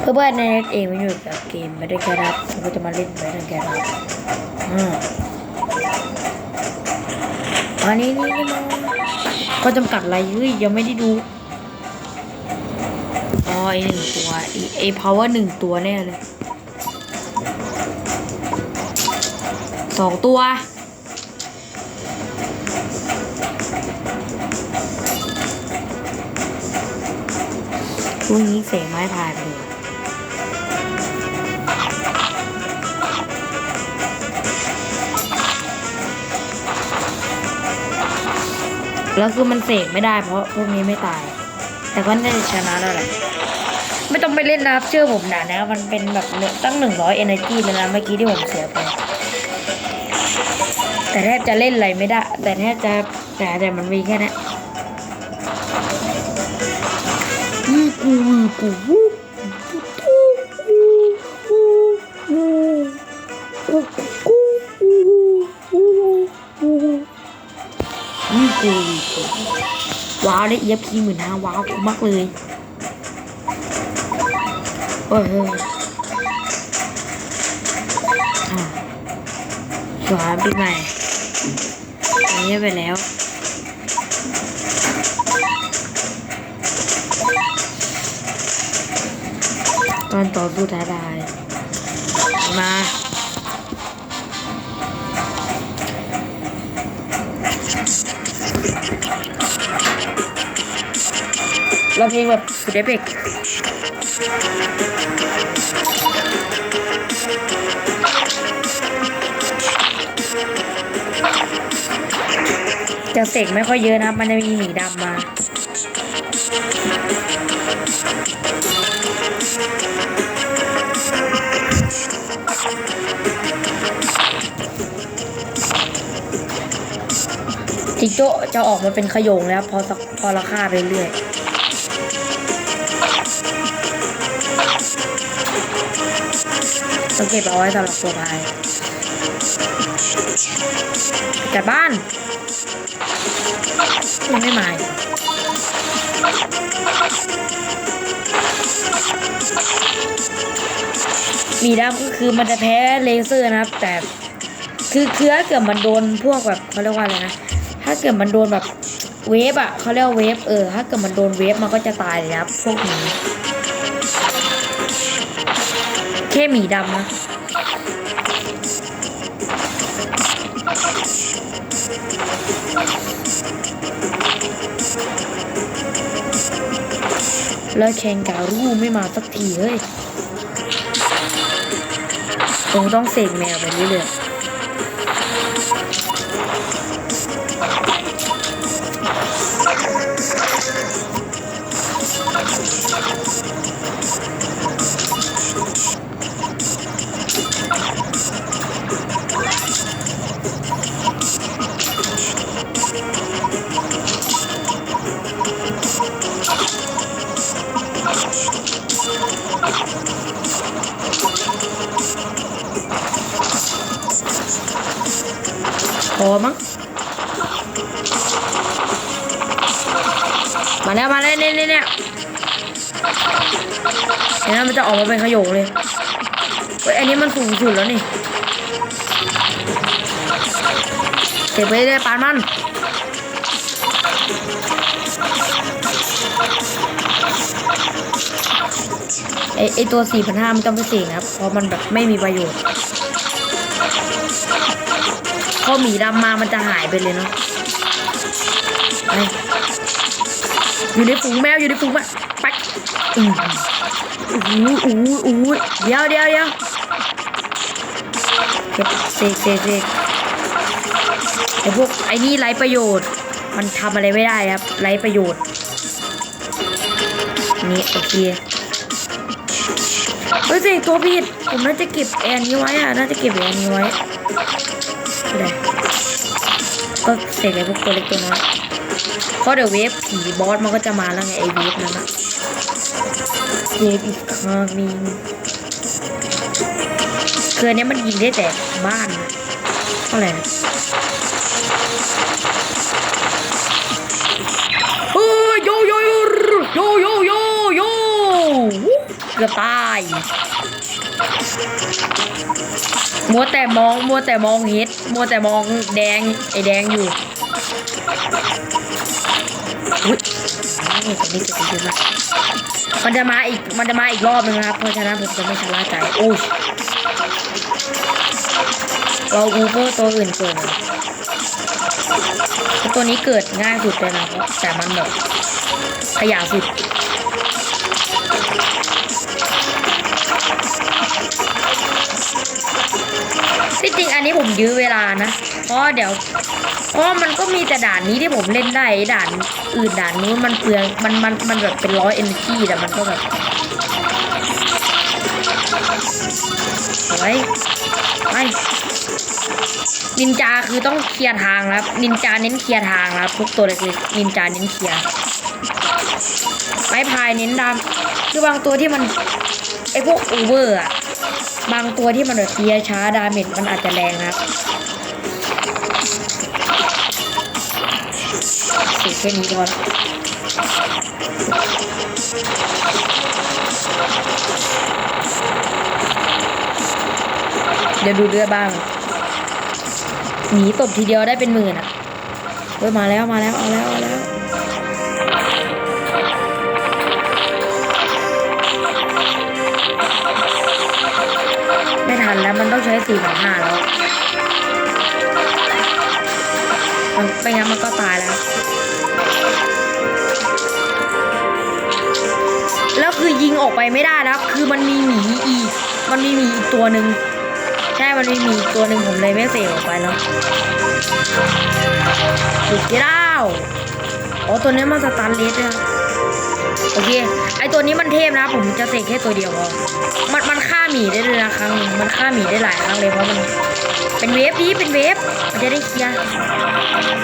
เพื่อนในเน็ตเองไม่อยู่กับเกมไม่ได้แค่รับผมก็จะมาเล่นไม่ได้แค่รับอ่าอันนี้นี่นี่มาก็จำกัดอะไรเฮ้ยยังไม่ได้ดูอ๋อไอหนึ่งตัวไอไอ power หนึ่งตัวแน่เลยสองตัวช่งนี้เสกไม้พายไปดู แล้วคือมันเสกไม่ได้เพราะพวกนี้ไม่ตาย แต่ก็น่าจะชนะแล้วแหละไม่ต้องไปเล่นนะเชื่อผมนะนะ มันเป็นแบบเหลือตั้งหนึ่งร้อยเอเนจีเลยนเมื่อกี้ที่ผมเสียไป แต่แทบจะเล่นอะไรไม่ได้ แต่แทบจะแต่แต่มันมีแค่นั้นกูกูกู ยบคีหมื่นห้าว้าวมากเลยโอ้ยเฮ้ยอ่าสวัสดีปีใหม่อันนี้ไปแล้วตอนต่อสู้ท้าทายมา เราเพลงแบบสุดเอพิกจะเสกไม่ค่อยเยอะนะ มันจะมีหมีดำมาจิโจ้จะออกมาเป็นขยงแล้วพอสักพอราคาไปเรื่อย ต้องเก็บเอาไว้สำหรับตัวพายแต่บ้านยังไม่มาอีกมีดำก็คือมันจะแพ้เลเซอร์นะครับ แต่คือคือถ้าเกิดมันโดนพวกแบบเขาเรียกว่าอะไรนะถ้าเกิดมันโดนแบบเวฟอะเขาเรียกว่าเวฟเออถ้าเกิดมันโดนเวฟมันก็จะตายเลยนะครับพวกนี้ ค่หมีดำนะแล้วแคนการูไม่มาสักทีเฮ้ยคงต้องเสกแมวไปเรื่อย มาแล้วมาแล้วเนี่ยเนี่ยเนี่ยเห็นไหมมันจะออกมาเป็นขโยงเลยเฮ้ยอันนี้มันสูงสุดแล้วนี่เก็บไปเลยปานมันไอไอตัวสี่พันห้ามันต้องไปเสี่ยงครับ เพราะมันแบบไม่มีประโยชน์พอหมีดำมามันจะหายไปเลยเนาะ อยู่ในฝูงแมวอยู่ในฝูงแมวไปอืออู้อู้อู้เดี๋ยวเดี๋ยวเดี๋ยวเก็บเซกเซกเซกไอพวกไอนี่ไรประโยชน์ มันทำอะไรไม่ได้ครับไรประโยชน์นี่โอเคเฮ้ยเสกตัวผิดผมน่าจะเก็บแอนนี้ไว้อะน่าจะเก็บแอนนี้ไว้ไม่ได้ก็เสกไอ้พวกตัวเล็กตัวน้อย เพราะเดี๋ยวเวฟผีบอสมันก็จะมาแล้วไงไอเวฟนั้นอะเวฟอีกคามิงคืออันเนี้ยมันยิงได้แต่บ้านนะไรนะโอ้ยโยโยโยโยโยโยโยกือบตายมัวแต่มองมัวแต่มองเฮ็ดมัวแต่มองแดงไอแดงอยู่ นี่ตอนนี้เกิดอะไรขึ้นะมันจะมาอีก มันจะมาอีกรอบนึงนะครับ เพราะฉะนั้นผมจะไม่ชะล่าใจโอ้ยเราอูเบอร์ตัวอื่นเกิดเลยตัวนี้เกิดง่ายสุดเลยนะแต่มันแบบขยะสุด ยื้อเวลานะ เพราะเดี๋ยว เพราะมันก็มีแต่ด่านนี้ที่ผมเล่นได้ด่านอื่นด่านนู้นมันเปลืองมันมันมันแบบเป็นร้อยเอ็นจีแต่มันก็แบบไว้ไปนินจาคือต้องเคลียร์ทางนะครับ นินจาเน้นเคลียร์ทางนะครับทุกตัวเลยคือนินจาเน้นเคลียร์ไม้พายเน้นดำคือบางตัวที่มันไอพวกโอเวอร์อะ บางตัวที่มันแบบเทียช้าดาเมจมันอาจจะแรงนะครับสิแค่นี้ก่อนเดี๋ยวดูเลือบ้าง หนีตบทีเดียวได้เป็นหมื่นอะเฮ้ยมาแล้วมาแล้วเอาแล้วเอาแล้ว ช้สี่สองห้าแล้วมันไม่งั้นมันก็ตายแล้ว แล้วคือยิงออกไปไม่ได้แล้วคือมันมีหมีอีก มันมีหมีอีกตัวหนึ่งใช่ มันมีหมีอีกตัวหนึ่งผมเลยไม่เสกออกไปแล้วถูกที่ดาวอ๋อตัวนี้มันสตันเลสเนี่ย โอเค ไอตัวนี้มันเทพนะ ผมจะเสกแค่ตัวเดียวพอมันมันฆ่าหมีได้เลยนะครั้งหนึ่งมันฆ่าหมีได้หลายครั้งเลยเพราะมัน เป็นเวฟดีเป็นเวฟ มันจะได้เคลียร์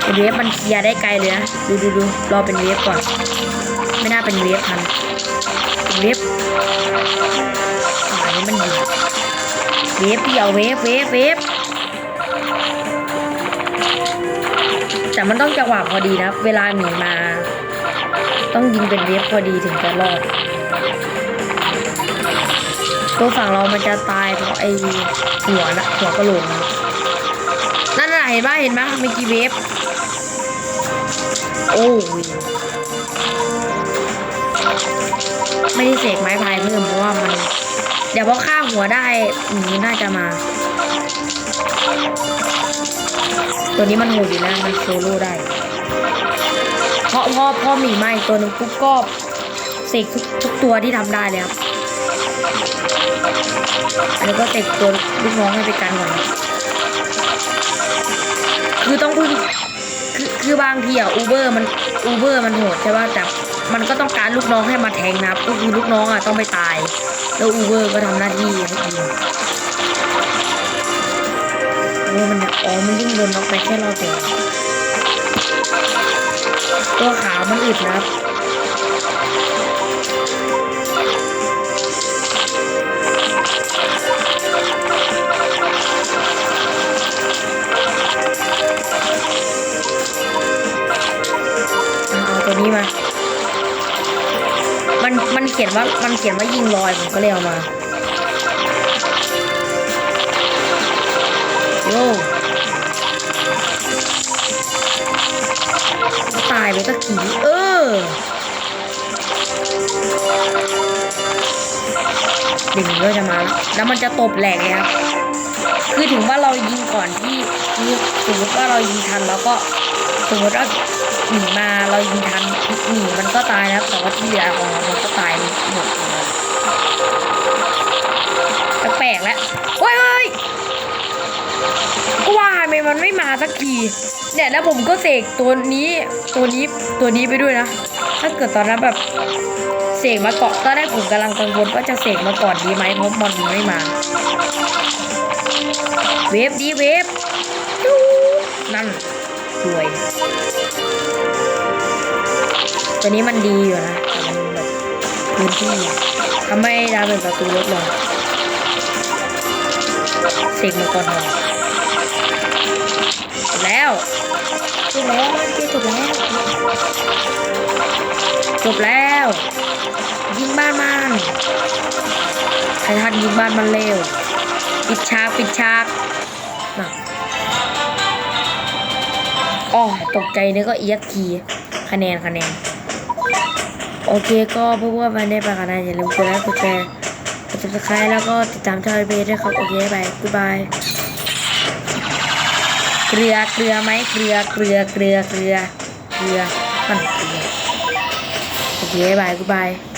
เป็นเวฟมันเคลียร์ได้ไกลเลยนะ ดูดูดูรอเป็นเวฟก่อน ไม่น่าเป็นเวฟทันเป็นเวฟอันนี้มันดีเวฟเดียวเวฟเวฟเวฟแต่มันต้องจังหวะพอดีนะ เวลาหมีมา ต้องยิงเป็นเวฟพอดีถึงจะรอด ตัวฝั่งเรามันจะตายเพราะไอหัวนะหัวกระโหลกนะนั่นน่ะเห็นไหมเห็นไหมเมื่อกี้เวฟโอ้ยไม่ได้เสกไม้พายเพิ่มเพราะว่ามัน เดี๋ยวพอฆ่าหัวได้หมีน่าจะมา ตัวนี้มันโหดอยู่นะมันโซโล่ได้ ราะพ่อพ่อมีมาอีกตัวหนึ่งปุ๊บก็เสกทุกทุกตัวที่ทำได้เลยครับอันนี้ก็เตะตัวลูกน้องให้ไปกันก่อนคือต้องพึ่งคือคือบางทีอะอูเบอร์มันอูเบอร์มันโหดใช่ป่ะแต่มันก็ต้องการลูกน้องให้มาแทงนะครับก็คือลูกน้องอะต้องไปตาย แล้วอูเบอร์ก็ทำหน้าที่ให้ยิงโอ้มันอ๋อมันยิ่งโดนน็อกไปแค่รอบเดียว ตัวขาวมันอึดนะครับเอาตัวนี้มา มัน มันเขียนว่า มันเขียนว่ายิงลอย ผมก็เลยเอามา โย่ายไปสักทีเออเดึงก็จะมาแล้วแล้วมันจะตบแหลกเลยครับ คือถึงว่าเรายิงก่อนที่สมมติว่าเรายิงทันแล้วก็สมมติว่าหนีมาเรายิงทันหนีมันก็ตายนะครับแต่ว่าที่เหลือของเรามันก็ตายหมดแปลกแล้วโอ้ย มมันไม่มาสักทีเนี่ยแล้วผมก็เสกตัวนี้ตัวนี้ตัวนี้ไปด้วยนะ ถ้าเกิดตอนนั้นแบบเสกมาเกาะตอนแรกผมกำลังกังวลว่าจะเสกมาก่อนดีไหมเพราะมอนมันไม่มา เวฟดีเวฟนั่นสวย ตัวนี้มันดีอยู่นะแต่มันแบบพื้นที่ทำให้ดาวเป็นประตูลดลงเสกมาก่อนหน่อย แล้วจบแล้วจบแล้วจบแล้ว ยิงบ้านมันรทันยิงบ้านมันเร็ว ปิดฉากปิดฉากน่ะอ๋อตกใจนึกก็เอียกทีคะแนนคะแนน โอเคก็เพื่อนๆมาได้ไปกันนะอย่าลืมกดไลค์กดแชร์กด subscribe แล้วก็ติดตามช่องเบสด้วยครับ โอเคบายบ๊ายบาย เกลือเกลือไหมเกลือเกลือเกลือเกลือเกลือมันเกลือโอเคบายบ๊ายบายบาย